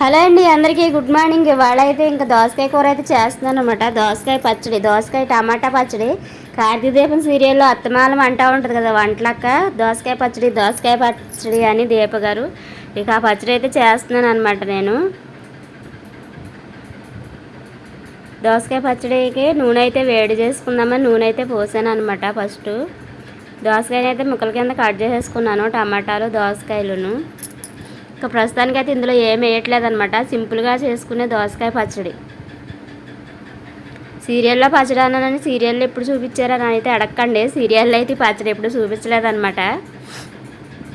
Hello అండి అందరికీ good morning. ఇవాళ అయితే ఇంకా దోసకాయ కూర అయితే చేస్తున్నాను అనమాట దోసకాయ పచ్చడి దోసకాయ టమాటా పచ్చడి. కార్తీక దీపం సీరియల్లో అత్తమాలం అంటూ ఉంటుంది కదా వంటలక్క. దోసకాయ పచ్చడి దోసకాయ పచ్చడి అని దీప గారు. ఇక ఆ పచ్చడి అయితే చేస్తున్నాను అనమాట నేను. దోసకాయ పచ్చడికి నూనె అయితే వేడి చేసుకుందామని నూనె అయితే పోసాను అనమాట ఫస్ట్. దోసకాయని అయితే ముక్కల కింద కట్ చేసేసుకున్నాను టమాటాలు దోసకాయలును. ఇక ప్రస్తుతానికి అయితే ఇందులో ఏం వేయట్లేదు అనమాట సింపుల్గా చేసుకునే దోసకాయ పచ్చడి. సీరియల్లో పచ్చడి అన్నానని సీరియల్లో ఎప్పుడు చూపించారని అయితే అడగండి సీరియల్లో అయితే పచ్చడి ఎప్పుడు చూపించలేదనమాట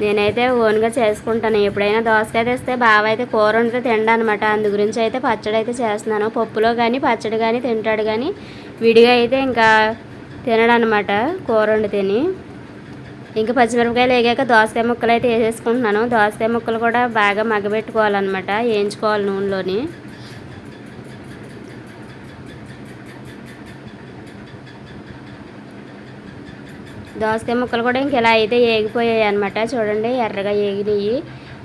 నేనైతే ఓన్గా చేసుకుంటాను. ఎప్పుడైనా దోసకాయ తెస్తే బాగా అయితే కూర వండితే తిండా అనమాట అందు గురించి అయితే పచ్చడి అయితే చేస్తున్నాను. పప్పులో కానీ పచ్చడి కానీ తింటాడు కానీ విడిగా అయితే ఇంకా తినడనమాట కూర వండి తిని. ఇంకా పచ్చిమిరపకాయలు వేగాక దోసకాయ ముక్కలు అయితే వేసేసుకుంటున్నాను. దోసకాయ ముక్కలు కూడా బాగా మగ్గబెట్టుకోవాలన్నమాట వేయించుకోవాలి నూనెలోని. దోసకాయ ముక్కలు కూడా ఇంక ఇలా అయితే ఏగిపోయాయి అనమాట చూడండి ఎర్రగా ఏగినాయి.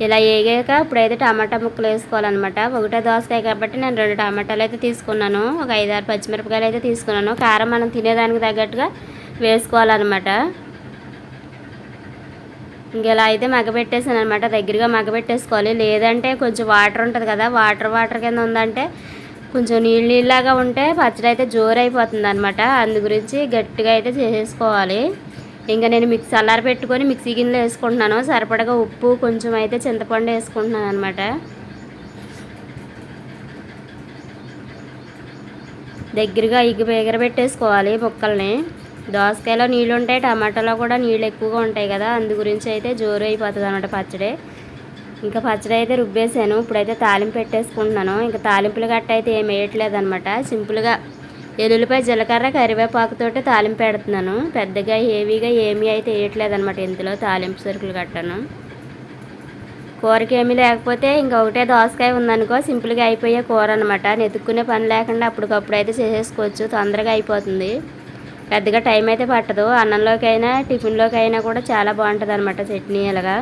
ఇలా ఏగాక ఇప్పుడైతే టమాటా ముక్కలు వేసుకోవాలన్నమాట. ఒకటే దోసకాయ కాబట్టి నేను రెండు టమాటాలు అయితే తీసుకున్నాను. ఒక ఐదారు పచ్చిమిరపకాయలు అయితే తీసుకున్నాను. కారం మనం తినేదానికి తగ్గట్టుగా వేసుకోవాలన్నమాట. ఇంకెలా అయితే మగ్గబెట్టేసాను అనమాట దగ్గరగా మగ్గబెట్టేసుకోవాలి. లేదంటే కొంచెం వాటర్ ఉంటుంది కదా వాటర్ వాటర్ కింద ఉందంటే కొంచెం నీళ్ళు నీళ్ళలాగా ఉంటే పచ్చడి అయితే జోరు అయిపోతుంది అనమాట అందు గురించి గట్టిగా అయితే చేసేసుకోవాలి. ఇంకా నేను మిక్సీ అల్లారి పెట్టుకొని మిక్సీ గిన్నెలో వేసుకుంటున్నాను. సరిపడగా ఉప్పు కొంచెం అయితే చింతపండు వేసుకుంటున్నాను అనమాట దగ్గరగా ఇగ్గు ఎగరబెట్టేసుకోవాలి ముక్కల్ని. దోసకాయలో నీళ్ళు ఉంటాయి టమాటాలో కూడా నీళ్ళు ఎక్కువగా ఉంటాయి కదా అందు గురించి అయితే జోరు అయిపోతుంది అనమాట పచ్చడి. ఇంకా పచ్చడి అయితే రుబ్బేసాను ఇప్పుడైతే తాలింపు పెట్టేసుకుంటున్నాను. ఇంకా తాలింపులు గట్ట అయితే ఏం వేయట్లేదు అనమాట సింపుల్గా ఎల్లుల్లిపాయ జీలకర్ర కరివేపాకుతోటి తాలింపు పెడుతున్నాను. పెద్దగా హేవీగా ఏమీ అయితే వేయట్లేదు అనమాట ఇందులో తాలింపు సరుకులు కట్టాను కూరకి ఏమీ లేకపోతే ఇంకొకటే దోసకాయ ఉందనుకో సింపుల్గా అయిపోయే కూర అనమాట నెతుక్కునే పని లేకుండా అప్పటికప్పుడు అయితే చేసేసుకోవచ్చు తొందరగా అయిపోతుంది. పెద్దగా టైం అయితే పట్టదు. అన్నంలోకైనా టిఫిన్లోకి అయినా కూడా చాలా బాగుంటుంది అనమాట చట్నీ అలాగా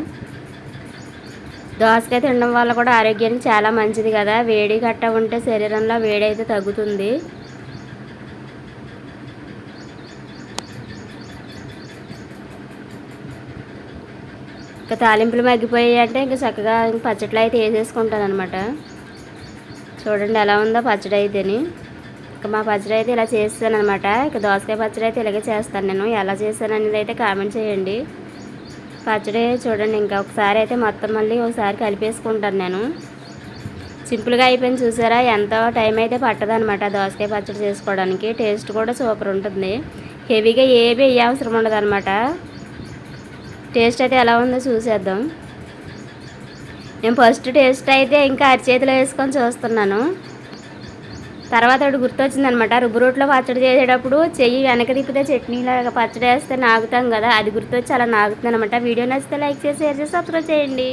దోసకాయ తినడం వల్ల కూడా ఆరోగ్యానికి చాలా మంచిది కదా. వేడి గట్ట ఉంటే శరీరంలో వేడి అయితే తగ్గుతుంది. ఇంకా తాలింపులు మగ్గిపోయాయి అంటే ఇంకా చక్కగా పచ్చట్లు అయితే వేసేసుకుంటాను అనమాట చూడండి ఎలా ఉందో పచ్చడి అయితేని మా పచ్చడి అయితే ఇలా చేస్తాను అనమాట ఇక దోసకాయ పచ్చడి అయితే ఇలాగే చేస్తాను నేను. ఎలా చేస్తాను అనేది అయితే కామెంట్ చేయండి. పచ్చడి చూడండి ఇంకా ఒకసారి అయితే మొత్తం మళ్ళీ ఒకసారి కలిపేసుకుంటాను నేను. సింపుల్గా అయిపోయింది చూసారా? ఎంతో టైం అయితే పట్టదనమాట దోసకాయ పచ్చడి చేసుకోవడానికి. టేస్ట్ కూడా సూపర్ ఉంటుంది. హెవీగా ఏవి అవసరం ఉండదు అనమాట టేస్ట్ అయితే ఎలా ఉందో చూసేద్దాం. నేను ఫస్ట్ టేస్ట్ అయితే ఇంకా అరిచేతిలో వేసుకొని చూస్తున్నాను. తర్వాత ఒకటి గుర్తొచ్చింది అనమాట రుబ్బు రోట్లో పచ్చడి చేసేటప్పుడు చెయ్యి వెనక తిప్పితే చట్నీలాగా పచ్చడి వేస్తే నాగుతాం కదా అది గుర్తొచ్చి అలా నాగుతుంది అనమాట వీడియో నచ్చితే లైక్ చేసి షేర్ చేసి సబ్స్క్రైబ్ చేయండి.